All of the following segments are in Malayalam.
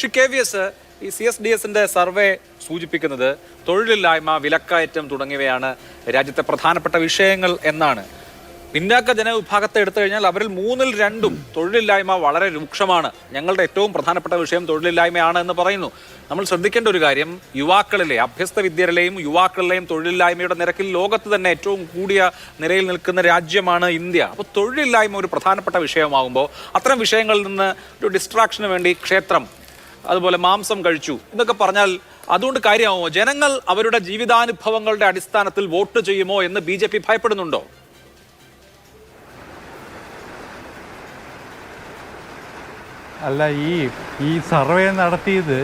ഷിക്കേവിയസ് ഈ സി എസ് ഡി എസിന്റെ സർവേ സൂചിപ്പിക്കുന്നത് തൊഴിലില്ലായ്മ വിലക്കയറ്റം തുടങ്ങിയവയാണ് രാജ്യത്തെ പ്രധാനപ്പെട്ട വിഷയങ്ങൾ എന്നാണ്. പിന്നാക്ക ജനവിഭാഗത്തെ എടുത്തു കഴിഞ്ഞാൽ അവരിൽ മൂന്നിൽ രണ്ടും തൊഴിലില്ലായ്മ വളരെ രൂക്ഷമാണ്. ഞങ്ങളുടെ ഏറ്റവും പ്രധാനപ്പെട്ട വിഷയം തൊഴിലില്ലായ്മയാണ് എന്ന് പറയുന്നു. നമ്മൾ ശ്രദ്ധിക്കേണ്ട ഒരു കാര്യം യുവാക്കളിലെ അഭ്യസ്ത വിദ്യരിലെയും യുവാക്കളിലെയും തൊഴിലില്ലായ്മയുടെ നിരക്കിൽ ലോകത്ത് തന്നെ ഏറ്റവും കൂടിയ നിരയിൽ നിൽക്കുന്ന രാജ്യമാണ് ഇന്ത്യ. അപ്പോൾ തൊഴിലില്ലായ്മ ഒരു പ്രധാനപ്പെട്ട വിഷയമാകുമ്പോൾ അത്തരം വിഷയങ്ങളിൽ നിന്ന് ഒരു ഡിസ്ട്രാക്ഷന് വേണ്ടി ക്ഷേത്രം അതുപോലെ മാംസം കഴിച്ചു എന്നൊക്കെ പറഞ്ഞാൽ അതുകൊണ്ട് കാര്യമാവുമോ? ജനങ്ങൾ അവരുടെ ജീവിതാനുഭവങ്ങളുടെ അടിസ്ഥാനത്തിൽ വോട്ട് ചെയ്യുമോ എന്ന് ബി ഭയപ്പെടുന്നുണ്ടോ? അല്ല ഈ ഈ സർവേ നടത്തിയത്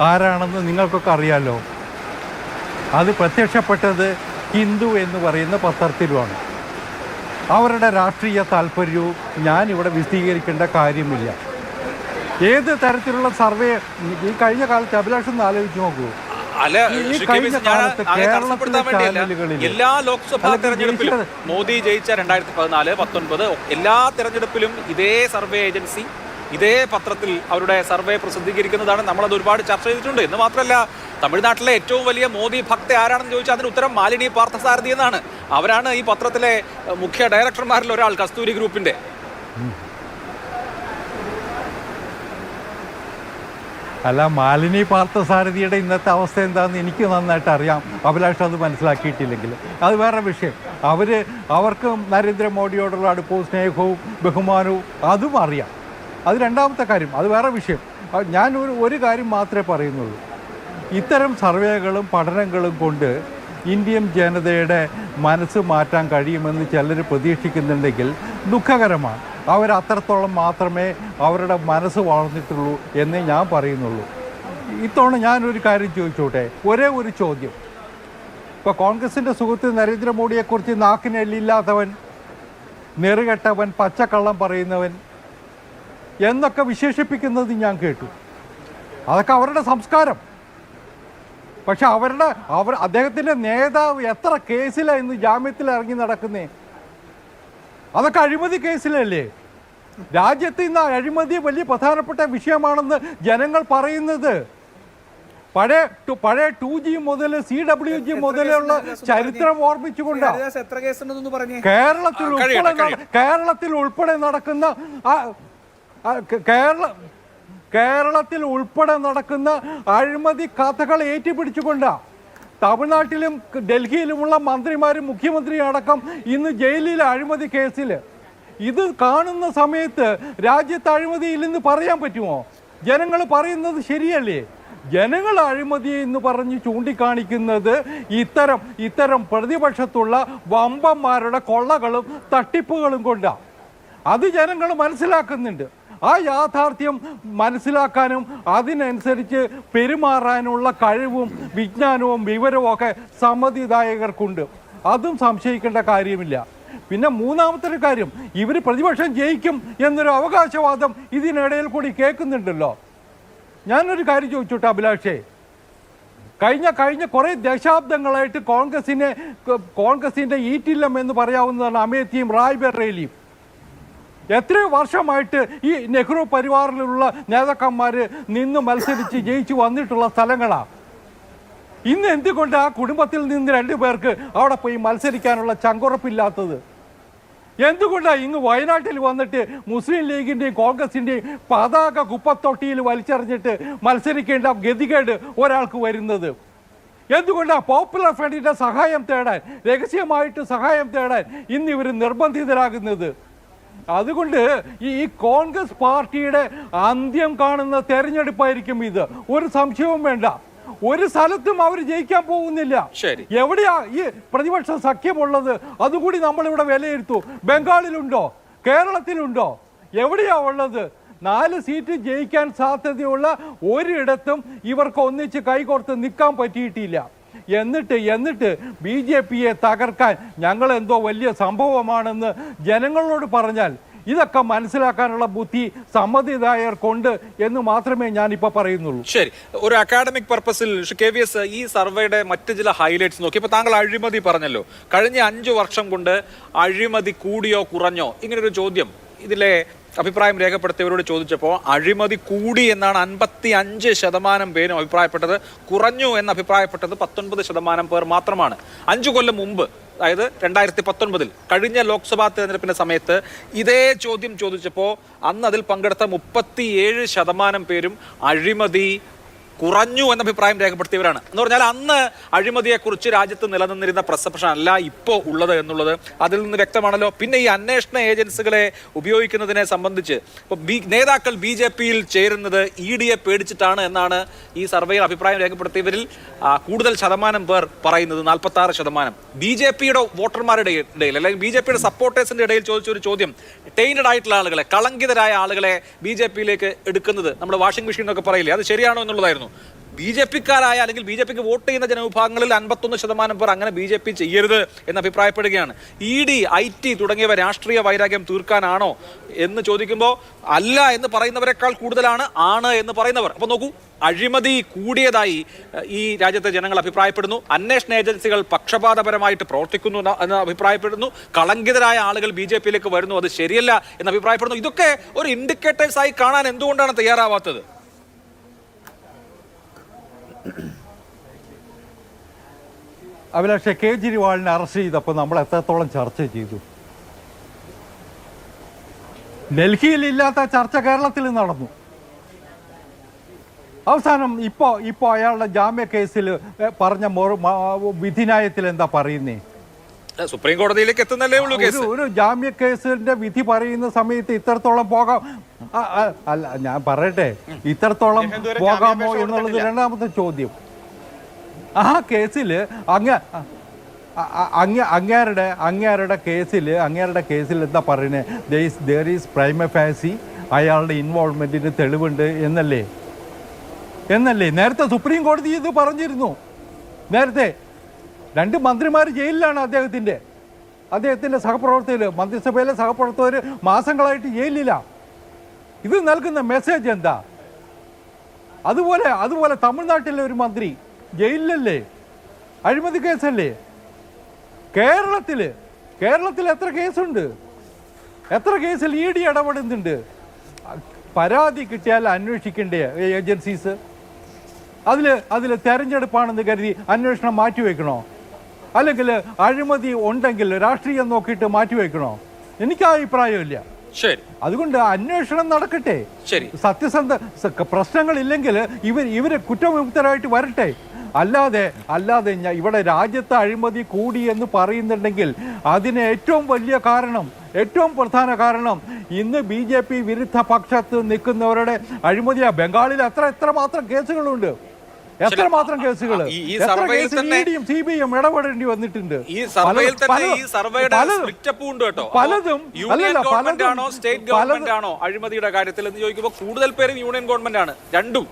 ആരാണെന്ന് നിങ്ങൾക്കൊക്കെ അറിയാലോ? അത് പ്രത്യക്ഷപ്പെട്ടത് ഹിന്ദു എന്ന് പറയുന്ന പത്രത്തിലുമാണ്. അവരുടെ രാഷ്ട്രീയ താല്പര്യവും ഞാനിവിടെ വിശദീകരിക്കേണ്ട കാര്യമില്ല. ഏത് തരത്തിലുള്ള സർവേ ഈ കഴിഞ്ഞ കാലത്ത് അഭിലാഷം ഒന്ന് ആലോചിച്ച് നോക്കൂ. എല്ലാ ലോക്സഭാ തെരഞ്ഞെടുപ്പിലും മോദി ജയിച്ച രണ്ടായിരത്തി പതിനാല് പത്തൊൻപത് എല്ലാ തെരഞ്ഞെടുപ്പിലും ഇതേ സർവേ ഏജൻസി ഇതേ പത്രത്തിൽ അവരുടെ സർവേ പ്രസിദ്ധീകരിക്കുന്നതാണ്. നമ്മളത് ഒരുപാട് ചർച്ച ചെയ്തിട്ടുണ്ട്. എന്ന് മാത്രമല്ല തമിഴ്നാട്ടിലെ ഏറ്റവും വലിയ മോദി ഭക്ത ആരാണെന്ന് ചോദിച്ചാൽ അതിന് ഉത്തരം മാലിനി പാർത്ഥസാരഥി എന്നാണ്. അവരാണ് ഈ പത്രത്തിലെ മുഖ്യ ഡയറക്ടർമാരിൽ ഒരാൾ കസ്തൂരി ഗ്രൂപ്പിന്റെ. അല്ല മാലിനി പാർത്ഥസാരഥിയുടെ ഇന്നത്തെ അവസ്ഥ എന്താണെന്ന് എനിക്ക് നന്നായിട്ട് അറിയാം. അഭിലാഷ് അത് മനസ്സിലാക്കിയിട്ടില്ലെങ്കിൽ. അത് വേറെ വിഷയം. അവർ അവർക്ക് നരേന്ദ്രമോദിയോടുള്ള അടുപ്പവും സ്നേഹവും ബഹുമാനവും അതും അറിയാം. അത് രണ്ടാമത്തെ കാര്യം അത് വേറെ വിഷയം. ഞാൻ ഒരു ഒരു കാര്യം മാത്രമേ പറയുന്നുള്ളൂ. ഇത്തരം സർവേകളും പഠനങ്ങളും കൊണ്ട് ഇന്ത്യൻ ജനതയുടെ മനസ്സ് മാറ്റാൻ കഴിയുമെന്ന് ചിലർ പ്രതീക്ഷിക്കുന്നുണ്ടെങ്കിൽ ദുഃഖകരമാണ്. അവർ അത്രത്തോളം മാത്രമേ അവരുടെ മനസ്സ് വളർന്നിട്ടുള്ളൂ എന്നേ ഞാൻ പറയുന്നുള്ളൂ. ഇത്തവണ ഞാനൊരു കാര്യം ചോദിച്ചോട്ടെ ഒരേ ഒരു ചോദ്യം. ഇപ്പോൾ കോൺഗ്രസിന്റെ സുഹൃത്ത് നരേന്ദ്രമോദിയെക്കുറിച്ച് നാക്കിനെല്ലില്ലാത്തവൻ നെറുകെട്ടവൻ പച്ചക്കള്ളം പറയുന്നവൻ എന്നൊക്കെ വിശേഷിപ്പിക്കുന്നത് ഞാൻ കേട്ടു. അതൊക്കെ അവരുടെ സംസ്കാരം. പക്ഷെ അവരുടെ അവർ അദ്ദേഹത്തിന്റെ നേതാവ് എത്ര കേസിലാണ് ഇന്ന് ജാമ്യത്തിൽ ഇറങ്ങി നടക്കുന്നേ? അതൊക്കെ അഴിമതി കേസിലല്ലേ? രാജ്യത്ത് ഇന്ന് അഴിമതി വലിയ പ്രധാനപ്പെട്ട വിഷയമാണെന്ന് ജനങ്ങൾ പറയുന്നത്. പഴയ ടു- പഴയ ടു ജി മുതൽ സി ഡബ്ല്യു ജി മുതലുള്ള ചരിത്രം ഓർമ്മിച്ചുകൊണ്ട്. കേരളത്തിൽ ഉൾപ്പെടെ കേരളത്തിൽ ഉൾപ്പെടെ നടക്കുന്ന കേരള കേരളത്തിൽ ഉൾപ്പെടെ നടക്കുന്ന അഴിമതി കഥകൾ ഏറ്റുപിടിച്ചുകൊണ്ട് തമിഴ്നാട്ടിലും ഡൽഹിയിലുമുള്ള മന്ത്രിമാരും മുഖ്യമന്ത്രിയും അടക്കം ഇന്ന് ജയിലിലെ അഴിമതി കേസിൽ. ഇത് കാണുന്ന സമയത്ത് രാജ്യത്ത് അഴിമതിയില്ലെന്ന് പറയാൻ പറ്റുമോ? ജനങ്ങൾ പറയുന്നത് ശരിയല്ലേ? ജനങ്ങൾ അഴിമതി എന്ന് പറഞ്ഞ് ചൂണ്ടിക്കാണിക്കുന്നത് ഇത്തരം ഇത്തരം പ്രതിപക്ഷത്തുള്ള വമ്പന്മാരുടെ കൊള്ളകളും തട്ടിപ്പുകളും കൊണ്ടാണ് അത് ജനങ്ങൾ മനസ്സിലാക്കുന്നുണ്ട്. ആ യാഥാർത്ഥ്യം മനസ്സിലാക്കാനും അതിനനുസരിച്ച് പെരുമാറാനുള്ള കഴിവും വിജ്ഞാനവും വിവരവും ഒക്കെ സമ്മതിദായകർക്കുണ്ട്. അതും സംശയിക്കേണ്ട കാര്യമില്ല. പിന്നെ മൂന്നാമത്തെ ഒരു കാര്യം ഇവർ പ്രതിപക്ഷം ജയിക്കും എന്നൊരു അവകാശവാദം ഇതിനിടയിൽ കൂടി കേൾക്കുന്നുണ്ടല്ലോ. ഞാനൊരു കാര്യം ചോദിച്ചോട്ടെ അഭിലാഷേ? കഴിഞ്ഞ കഴിഞ്ഞ കുറേ ദശാബ്ദങ്ങളായിട്ട് കോൺഗ്രസിനെ കോൺഗ്രസിന്റെ ഈറ്റില്ലം എന്ന് പറയാവുന്നതാണ് അമേത്തിയും റായ്ബറേലിയും. എത്രയോ വർഷമായിട്ട് ഈ നെഹ്റു പരിവാറിലുള്ള നേതാക്കന്മാർ നിന്ന് മത്സരിച്ച് ജയിച്ചു വന്നിട്ടുള്ള സ്ഥലങ്ങളാണ് ഇന്ന് എന്തുകൊണ്ട് ആ കുടുംബത്തിൽ നിന്ന് രണ്ടു പേർക്ക് അവിടെ പോയി മത്സരിക്കാനുള്ള ചങ്കുറപ്പില്ലാത്തത്? എന്തുകൊണ്ടാണ് ഇങ്ങ് വയനാട്ടിൽ വന്നിട്ട് മുസ്ലിം ലീഗിന്റെയും കോൺഗ്രസിന്റെയും പതാക കുപ്പത്തൊട്ടിയിൽ വലിച്ചെറിഞ്ഞിട്ട് മത്സരിക്കേണ്ട ഗതികേട് ഒരാൾക്ക് വരുന്നത്? എന്തുകൊണ്ടാണ് പോപ്പുലർ ഫ്രണ്ടിന്റെ സഹായം തേടാൻ രഹസ്യമായിട്ട് സഹായം തേടാൻ ഇന്ന് ഇവർ നിർബന്ധിതരാകുന്നത്? അതുകൊണ്ട് ഈ കോൺഗ്രസ് പാർട്ടിയുടെ അന്ത്യം കാണുന്ന തെരഞ്ഞെടുപ്പായിരിക്കും ഇത്. ഒരു സംശയവും വേണ്ട. ഒരു സ്ഥലത്തും അവർ ജയിക്കാൻ പോകുന്നില്ല. ശരി. എവിടെയാ ഈ പ്രതിപക്ഷ സഖ്യമുള്ളത്? അതുകൂടി നമ്മൾ ഇവിടെ വിലയിരുത്തു. ബംഗാളിലുണ്ടോ? കേരളത്തിലുണ്ടോ? എവിടെയാ ഉള്ളത്? നാല് സീറ്റ് ജയിക്കാൻ സാധ്യതയുള്ള ഒരിടത്തും ഇവർക്ക് ഒന്നിച്ച് കൈകോർത്ത് നിൽക്കാൻ പറ്റിയിട്ടില്ല. എന്നിട്ട് എന്നിട്ട് ബി ജെ പിയെ തകർക്കാൻ ഞങ്ങൾ എന്തോ വലിയ സംഭവമാണെന്ന് ജനങ്ങളോട് പറഞ്ഞാൽ ഇതൊക്കെ മനസ്സിലാക്കാനുള്ള ബുദ്ധി സമ്മതിദായകർക്കുണ്ട് എന്ന് മാത്രമേ ഞാനിപ്പോൾ പറയുന്നുള്ളൂ. ശരി. ഒരു അക്കാഡമിക് പർപ്പസിൽ കെ വി എസ് ഈ സർവേയുടെ മറ്റ് ചില ഹൈലൈറ്റ്സ് നോക്കി. ഇപ്പൊ താങ്കൾ അഴിമതി പറഞ്ഞല്ലോ. കഴിഞ്ഞ അഞ്ചു വർഷം കൊണ്ട് അഴിമതി കൂടിയോ കുറഞ്ഞോ? ഇങ്ങനൊരു ചോദ്യം ഇതിലെ അഭിപ്രായം രേഖപ്പെടുത്തിയവരോട് ചോദിച്ചപ്പോൾ അഴിമതി കൂടി എന്നാണ് അൻപത്തി അഞ്ച് ശതമാനം പേരും അഭിപ്രായപ്പെട്ടത്. കുറഞ്ഞു എന്ന് അഭിപ്രായപ്പെട്ടത് പത്തൊൻപത് ശതമാനം പേർ മാത്രമാണ്. അഞ്ചു കൊല്ലം മുമ്പ് അതായത് രണ്ടായിരത്തി പത്തൊൻപതിൽ കഴിഞ്ഞ ലോക്സഭാ തെരഞ്ഞെടുപ്പിന്റെ സമയത്ത് ഇതേ ചോദ്യം ചോദിച്ചപ്പോൾ അന്ന് അതിൽ പങ്കെടുത്ത മുപ്പത്തിയേഴ് ശതമാനം പേരും അഴിമതി കുറഞ്ഞു എന്ന അഭിപ്രായം രേഖപ്പെടുത്തിയവരാണ്. എന്ന് പറഞ്ഞാൽ അന്ന് അഴിമതിയെക്കുറിച്ച് രാജ്യത്ത് നിലനിന്നിരുന്ന പ്രസപ്ഷൻ അല്ല ഇപ്പോൾ ഉള്ളത് എന്നുള്ളത് അതിൽ നിന്ന് വ്യക്തമാണല്ലോ. പിന്നെ ഈ അന്വേഷണ ഏജൻസികളെ ഉപയോഗിക്കുന്നതിനെ സംബന്ധിച്ച് ഇപ്പോൾ ബി നേതാക്കൾ ബി ജെ പിയിൽ ചേരുന്നത് ഇ ഡിയെ പേടിച്ചിട്ടാണ് എന്നാണ് ഈ സർവേയിൽ അഭിപ്രായം രേഖപ്പെടുത്തിയവരിൽ കൂടുതൽ ശതമാനം പേർ പറയുന്നത് നാൽപ്പത്തി ആറ് ശതമാനം. ബി ജെ പിയുടെ വോട്ടർമാരുടെ ഇടയിൽ അല്ലെങ്കിൽ ബി ജെ പിയുടെ സപ്പോർട്ടേഴ്സിന്റെ ഇടയിൽ ചോദിച്ച ഒരു ചോദ്യം ടെയിൻഡ് ആയിട്ടുള്ള ആളുകളെ കളങ്കിതരായ ആളുകളെ ബി ജെ പിയിലേക്ക് എടുക്കുന്നത് നമ്മുടെ വാഷിംഗ് മെഷീൻ എന്നൊക്കെ പറയില്ലേ? അത് ശരിയാണോ എന്നുള്ളതായിരുന്നു. ബി ജെ പിക്കാരായ അല്ലെങ്കിൽ ബി ജെ പിക്ക് വോട്ട് ചെയ്യുന്ന ജനവിഭാഗങ്ങളിൽ അൻപത്തൊന്ന് ശതമാനം പേർ അങ്ങനെ ബി ജെ പി ചെയ്യരുത് എന്ന് അഭിപ്രായപ്പെടുകയാണ്. ഇ ഡി ഐ ടി തുടങ്ങിയവ രാഷ്ട്രീയ വൈരാഗ്യം തീർക്കാനാണോ എന്ന് ചോദിക്കുമ്പോൾ അല്ല എന്ന് പറയുന്നവരെക്കാൾ കൂടുതലാണ് ആണ് എന്ന് പറയുന്നവർ. അപ്പൊ നോക്കൂ അഴിമതി കൂടിയതായി ഈ രാജ്യത്തെ ജനങ്ങൾ അഭിപ്രായപ്പെടുന്നു. അന്വേഷണ ഏജൻസികൾ പക്ഷപാതപരമായിട്ട് പ്രവർത്തിക്കുന്നു എന്ന് അഭിപ്രായപ്പെടുന്നു. കളങ്കിതരായ ആളുകൾ ബി ജെ പിയിലേക്ക് വരുന്നു അത് ശരിയല്ല എന്ന് അഭിപ്രായപ്പെടുന്നു. ഇതൊക്കെ ഒരു ഇൻഡിക്കേറ്റേഴ്സായി കാണാൻ എന്തുകൊണ്ടാണ് തയ്യാറാവാത്തത്? അഭിലാഷെ കേജ്രിവാളിനെ അറസ്റ്റ് ചെയ്തപ്പോൾ നമ്മൾ എത്രത്തോളം ചർച്ച ചെയ്തു? ഡൽഹിയിൽ ഇല്ലാത്ത ചർച്ച കേരളത്തിൽ നടന്നു. അവസാനം ഇപ്പോൾ ഇപ്പോൾ അയാളുടെ ജാമ്യ കേസിൽ പറഞ്ഞ വിധിന്യായത്തിൽ എന്താ പറയുന്നേ? സുപ്രീം കോടതിയിലേക്ക് എത്തുന്നല്ലേ ഉള്ളൂ കേസ്. ഒരു ജാമ്യ കേസിന്റെ വിധി പറയുന്ന സമയത്ത് ഇത്രത്തോളം പോകാം. അല്ല ഞാൻ പറയട്ടെ. ഇത്രത്തോളം പോകാമോ എന്നുള്ളത് രണ്ടാമത്തെ ചോദ്യം. ആ കേസിൽ അങ്ങ അങ്ങ അങ്ങേരുടെ അങ്ങേരുടെ കേസിൽ അങ്ങേരുടെ കേസിൽ എന്താ പറയുന്നത് ദർ ഈസ് പ്രൈമ ഫാസി അയാളുടെ ഇൻവോൾവ്മെന്റിന് തെളിവുണ്ട് എന്നല്ലേ? എന്നല്ലേ? നേരത്തെ സുപ്രീം കോടതി ഇത് പറഞ്ഞിരുന്നു. നേരത്തെ രണ്ട് മന്ത്രിമാർ ജയിലിലാണ് അദ്ദേഹത്തിന്റെ അദ്ദേഹത്തിന്റെ സഹപ്രവർത്തകർ മന്ത്രിസഭയിലെ സഹപ്രവർത്തകർ മാസങ്ങളായിട്ട് ജയിലില്ല ഇത് നൽകുന്ന മെസ്സേജ് എന്താ? അതുപോലെ അതുപോലെ തമിഴ്നാട്ടിലെ ഒരു മന്ത്രി ജയിലിലല്ലേ? അഴിമതി കേസല്ലേ? കേരളത്തിൽ കേരളത്തിൽ എത്ര കേസുണ്ട്? എത്ര കേസിൽ ഇ ഡി ഇടപെടുന്നുണ്ട്? പരാതി കിട്ടിയാൽ അന്വേഷിക്കണ്ടേ ഏജൻസീസ്? അതിൽ അതിൽ തെരഞ്ഞെടുപ്പാണെന്ന് കരുതി അന്വേഷണം മാറ്റിവെക്കണോ? അല്ലെങ്കിൽ അഴിമതി ഉണ്ടെങ്കിൽ രാഷ്ട്രീയം നോക്കിയിട്ട് മാറ്റിവെക്കണോ? എനിക്ക് ആ അഭിപ്രായമില്ല. ശരി. അതുകൊണ്ട് അന്വേഷണം നടക്കട്ടെ. ശരി. സത്യസന്ധ പ്രശ്നങ്ങൾ ഇല്ലെങ്കിൽ ഇവർ ഇവർ കുറ്റവിമുക്തരായിട്ട് വരട്ടെ. അല്ലാതെ അല്ലാതെ ഞാൻ ഇവിടെ രാജ്യത്ത് അഴിമതി കൂടി എന്ന് പറയുന്നുണ്ടെങ്കിൽ അതിന് ഏറ്റവും വലിയ കാരണം ഏറ്റവും പ്രധാന കാരണം ഇന്ന് ബി ജെ പി വിരുദ്ധ പക്ഷത്ത് നിൽക്കുന്നവരുടെ അഴിമതിയാണ് ബംഗാളിൽ അത്ര എത്ര മാത്രം കേസുകളുണ്ട്. എത്ര മാത്രം കേസുകൾ ഈ- സർവേയിൽ തന്നെ- സി ബി എം ഇടപെടേണ്ടി വന്നിട്ടുണ്ട്. ഈ സർവേയിൽ തന്നെ ഈ സർവേയുടെ ഉണ്ട് കേട്ടോ. പലതും യൂണിയൻ ഗവൺമെന്റ് ആണോ സ്റ്റേറ്റ് ഗവൺമെന്റ് ആണോ അഴിമതിയുടെ കാര്യത്തിൽ എന്ന് ചോദിക്കുമ്പോൾ കൂടുതൽ പേരും യൂണിയൻ ഗവൺമെന്റ് ആണ് രണ്ടും.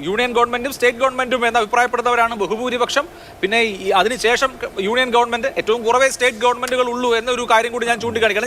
യൂണിയൻ ഗവൺമെന്റും സ്റ്റേറ്റ് ഗവൺമെന്റും എന്ന് അഭിപ്രായപ്പെടുന്നവരാണ് ബഹുഭൂരിപക്ഷം. പിന്നെ അതിനുശേഷം യൂണിയൻ ഗവൺമെന്റ് ഏറ്റവും കുറവേ സ്റ്റേറ്റ് ഗവൺമെന്റുകൾ ഉള്ളൂ എന്നൊരു കാര്യം കൂടി ഞാൻ ചൂണ്ടിക്കാണിക്കണം.